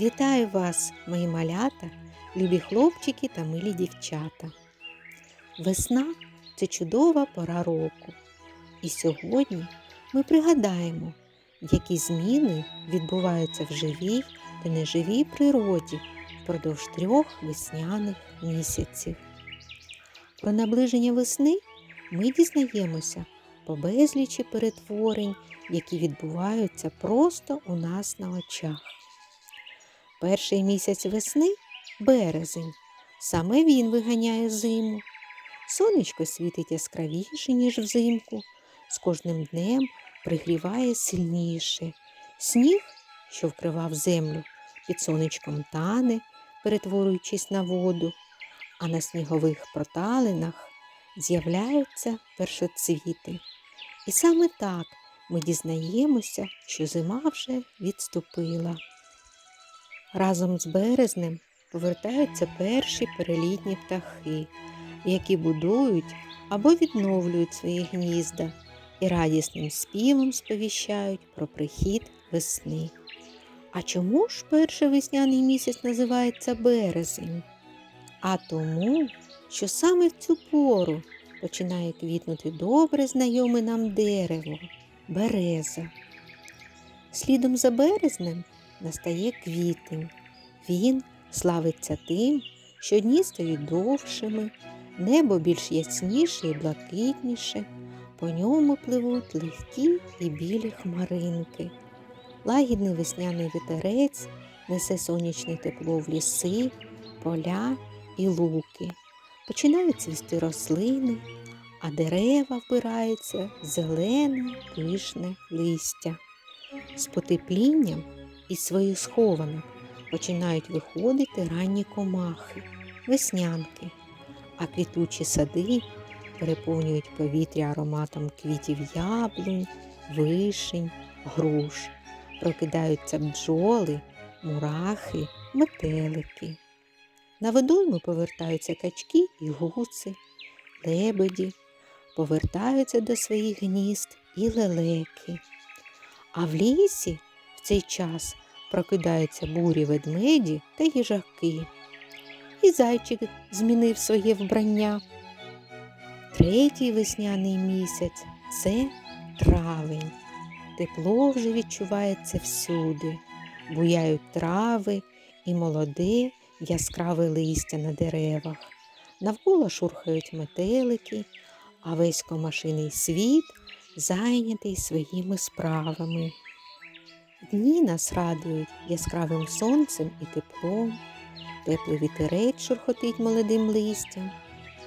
Вітаю вас, мої малята, любі хлопчики та милі дівчата. Весна це чудова пора року. І сьогодні ми пригадаємо, які зміни відбуваються в живій та неживій природі впродовж трьох весняних місяців. Про наближення весни ми дізнаємося по безлічі перетворень, які відбуваються просто у нас на очах. Перший місяць весни березень. Саме він виганяє зиму. Сонечко світить яскравіше, ніж взимку, з кожним днем пригріває сильніше. Сніг, що вкривав землю, під сонечком тане, перетворюючись на воду, а на снігових проталинах з'являються першоцвіти. І саме так ми дізнаємося, що зима вже відступила. Разом з березнем повертаються перші перелітні птахи, які будують або відновлюють свої гнізда і радісним співом сповіщають про прихід весни. А чому ж перший весняний місяць називається березень? А тому, що саме в цю пору починає квітнути добре знайоме нам дерево береза. Слідом за березнем настає квітень. Він славиться тим, що дні стають довшими, небо більш ясніше і блакитніше, по ньому пливуть легкі і білі хмаринки. Лагідний весняний вітерець несе сонячне тепло в ліси, поля і луки. Починають цвісти рослини, а дерева вбираються зелене пишне листя. З потеплінням із своїх схованок починають виходити ранні комахи, веснянки, а квітучі сади переповнюють повітря ароматом квітів яблунь, вишень, груш. Прокидаються бджоли, мурахи, метелики. На водойми повертаються качки і гуси, лебеді, повертаються до своїх гнізд і лелеки. А в лісі цей час прокидаються бурі ведмеді та їжаки. І зайчик змінив своє вбрання. Третій весняний місяць це травень. Тепло вже відчувається всюди, буяють трави і молоде яскраве листя на деревах. Навколо шурхають метелики, а весь комашиний світ зайнятий своїми справами. Дні нас радують яскравим сонцем і теплом, теплий вітерець шурхотить молодим листям,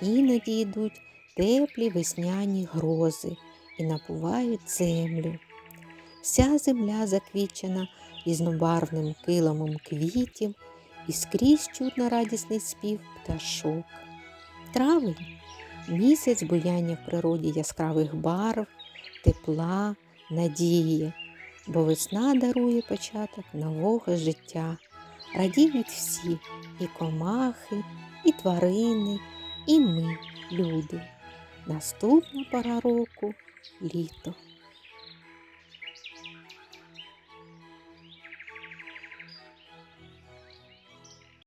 іноді йдуть теплі весняні грози і напувають землю. Вся земля заквічена різнобарвним килимом квітів і скрізь чутно радісний спів пташок. Травень місяць буяння в природі яскравих барв, тепла, надії, бо весна дарує початок нового життя. Радіють всі і комахи, і тварини, і ми, люди. Наступна пора року літо.